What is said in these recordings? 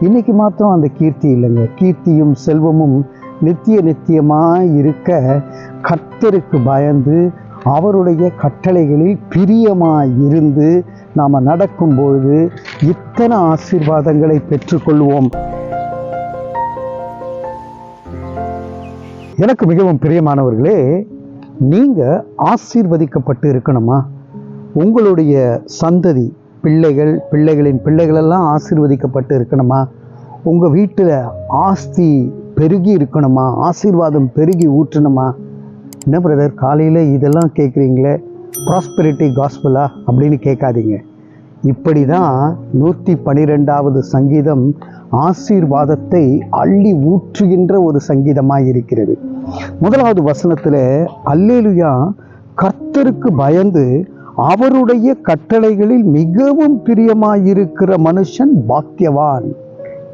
இன்னைக்கு மாத்திரம் அந்த கீர்த்தி இல்லைங்க. கீர்த்தியும் செல்வமும் நித்திய நித்தியமாய் இருக்க கர்த்தருக்கு பயந்து அவருடைய கட்டளைகளில் பிரியமா இருந்து நாம் நடக்கும் பொழுது இத்தனை ஆசீர்வாதங்களை பெற்றுக்கொள்வோம். எனக்கு மிகவும் பிரியமானவர்களே நீங்க ஆசீர்வதிக்கப்பட்டு இருக்கணுமா? உங்களுடைய சந்ததி பிள்ளைகள் பிள்ளைகளின் பிள்ளைகளெல்லாம் ஆசீர்வதிக்கப்பட்டு இருக்கணுமா? உங்கள் வீட்டில் ஆஸ்தி பெருகி இருக்கணுமா? ஆசீர்வாதம் பெருகி ஊற்றணுமா? என்ன பிரதர் காலையில் இதெல்லாம் கேட்குறீங்களே ப்ராஸ்பெரிட்டி காஸ்பலா அப்படின்னு கேட்காதீங்க. இப்படி தான் நூற்றி பனிரெண்டாவது சங்கீதம் ஆசீர்வாதத்தை அள்ளி ஊற்றுகின்ற ஒரு சங்கீதமாக இருக்கிறது. முதலாவது வசனத்தில் அல்லேலுயா கர்த்தருக்கு பயந்து அவருடைய கட்டளைகளில் மிகவும் பிரியமாயிருக்கிற மனுஷன் பாக்கியவான்.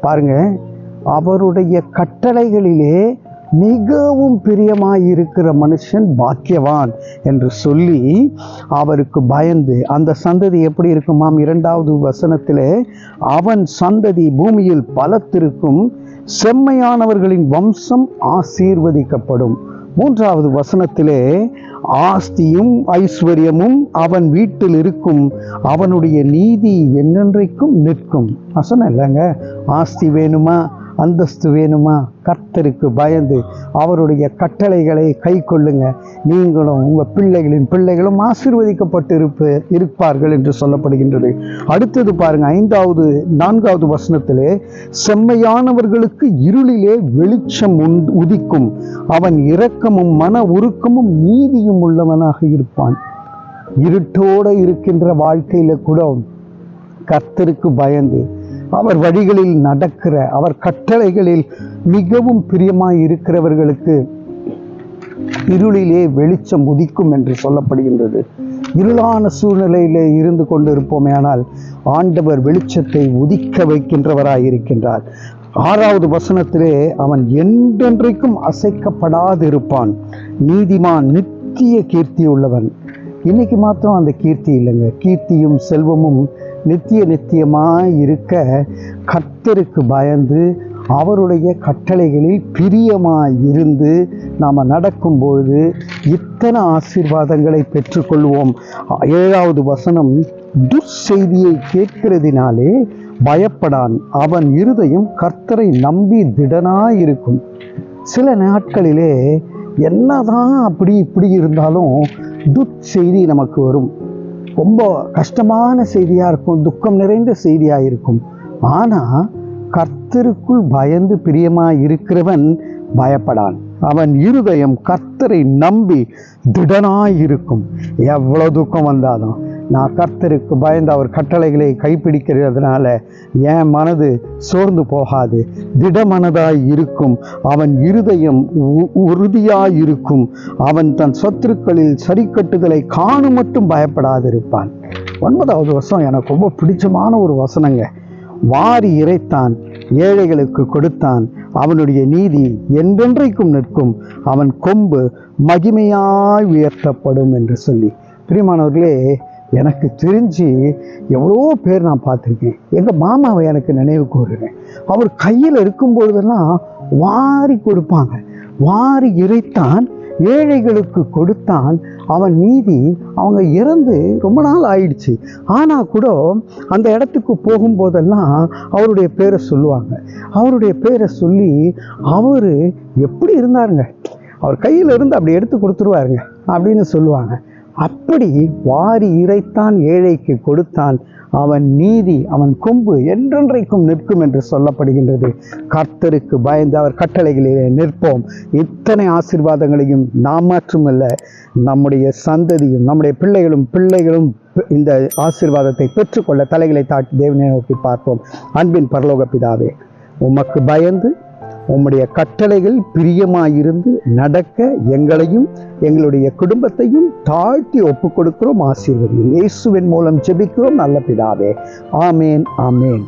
பாருங்க அவருடைய கட்டளைகளிலே மிகவும் பிரியமாயிருக்கிற மனுஷன் பாக்கியவான் என்று சொல்லி அவருக்கு பயந்து அந்த சந்ததி எப்படி இருக்குமாம்? இரண்டாவது வசனத்திலே அவன் சந்ததி பூமியில் பலத்திருக்கும் செம்மையானவர்களின் வம்சம் ஆசீர்வதிக்கப்படும். மூன்றாவது வசனத்திலே ஆஸ்தியும் ஐஸ்வர்யமும் அவன் வீட்டில் இருக்கும். அவனுடைய நீதி என்னென்றைக்கும் நிற்கும். வசனம் இல்லைங்க ஆஸ்தி வேணுமா? அந்தஸ்து வேணுமா? கர்த்தருக்கு பயந்து அவருடைய கட்டளைகளை கை கொள்ளுங்க. நீங்களும் உங்கள் பிள்ளைகளின் பிள்ளைகளும் ஆசீர்வதிக்கப்பட்டு இருப்பு இருப்பார்கள் என்று சொல்லப்படுகின்றது. அடுத்தது பாருங்க ஐந்தாவது நான்காவது வசனத்திலே செம்மையானவர்களுக்கு இருளிலே வெளிச்சம் உண்- உதிக்கும். அவன் இரக்கமும் மன உருக்கமும் நீதியும் உள்ளவனாக இருப்பான். இருட்டோட இருக்கின்ற வாழ்க்கையில கூட கர்த்தருக்கு பயந்து அவர் வழிகளில் நடக்கிற அவர் கட்டளைகளில் மிகவும் பிரியமாய் இருக்கிறவர்களுக்கு இருளிலே வெளிச்சம் உதிக்கும் என்று சொல்லப்படுகின்றது. இருளான சூழ்நிலையிலே இருந்து கொண்டிருப்போமே ஆனால் ஆண்டவர் வெளிச்சத்தை உதிக்க வைக்கின்றவராய் இருக்கின்றார் ஆறாவது வசனத்திலே அவன் என்றென்றைக்கும் அசைக்கப்படாதிருப்பான். நீதிமான் நித்திய கீர்த்தி உள்ளவன். இன்னைக்கு மாத்திரம் அந்த கீர்த்தி இல்லைங்க. கீர்த்தியும் செல்வமும் நித்திய நித்தியமாக இருக்க கர்த்தருக்கு பயந்து அவருடைய கட்டளைகளில் பிரியமாக இருந்து நாம் நடக்கும்பொழுது இத்தனை ஆசீர்வாதங்களை பெற்றுக்கொள்வோம். ஏழாவது வசனம் துர்செய்தியை கேட்கிறதினாலே பயப்படான். அவன் இருதயம் கர்த்தரை நம்பி திடனாயிருக்கும். சில நாட்களிலே என்னதான் அப்படி இப்படி இருந்தாலும் துட் செய்தி நமக்கு வரும். ரொம்ப கஷ்டமான செய்தியாக இருக்கும் துக்கம் நிறைந்த செய்தியாக இருக்கும். ஆனால் கர்த்தருக்குள் பயந்து பிரியமாக இருக்கிறவன் பயப்படான். அவன் இருதயம் கர்த்தரை நம்பி திடனாய் இருக்கும். எவ்வளோ துக்கம் வந்தாலும். நான் கர்த்தருக்கு பயந்து அவர் கட்டளைகளை கைப்பிடிக்கிறதுனால என் மனது சோர்ந்து போகாது. திடமனதாய் இருக்கும். அவன் இருதயம் உ- உறுதியாய் இருக்கும் அவன் தன் சொத்துருக்களில் சரிக்கட்டுதலை காணும் மட்டும் பயப்படாதிருப்பான். ஒன்பதாவது வருஷம் எனக்கு ரொம்ப பிடிச்சமான ஒரு வசனங்க. வாரி இறைத்தான் ஏழைகளுக்கு கொடுத்தான். அவனுடைய நீதி என்றென்றைக்கும் நிற்கும். அவன் கொம்பு மகிமையாய் உயர்த்தப்படும் என்று சொல்லி. பிரியமானவர்களே எனக்கு தெரிஞ்சு எவ்வளோ பேர் நான் பார்த்துருக்கேன். எங்கள் மாமாவை எனக்கு நினைவு கூறுறேன் அவர் கையில் இருக்கும் பொழுதெல்லாம் வாரி கொடுப்பாங்க. வாரி இறைத்தான் ஏழைகளுக்கு கொடுத்தான். அவன் நீதி அவங்க இறந்து ரொம்ப நாள் ஆயிடுச்சு. ஆனால் கூட அந்த இடத்துக்கு போகும்போதெல்லாம் அவருடைய பேரை சொல்லுவாங்க. அவருடைய பேரை சொல்லி அவர் எப்படி இருந்தாருங்க? அவர் கையில் இருந்து அப்படி எடுத்து கொடுத்துருவாருங்க அப்படின்னு சொல்லுவாங்க. அப்படி வாரி இறைத்தான் ஏழைக்கு கொடுத்தான் அவன் நீதி அவன் கொம்பு என்றென்றைக்கும் நிற்கும் என்று சொல்லப்படுகின்றது. கர்த்தருக்கு பயந்து அவர் கட்டளைகளிலே நிற்போம். இத்தனை ஆசிர்வாதங்களையும் நாம் மாற்றுமல்ல நம்முடைய சந்ததியும் நம்முடைய பிள்ளைகளும் பிள்ளைகளும் இந்த ஆசிர்வாதத்தை பெற்றுக்கொள்ள தலைகளை தாட்டி தேவனை நோக்கி பார்ப்போம். அன்பின் பரலோக பிதாவே உமக்கு பயந்து உம்முடைய கட்டளைகள் பிரியமாயிருந்து நடக்க எங்களையும் எங்களுடைய குடும்பத்தையும் தாழ்த்தி ஒப்பு கொடுக்கிறோம் ஆசீர்வதியும். இயேசுவின் மூலம் ஜெபிக்கிறோம் நல்ல பிதாவே. ஆமேன் ஆமேன்.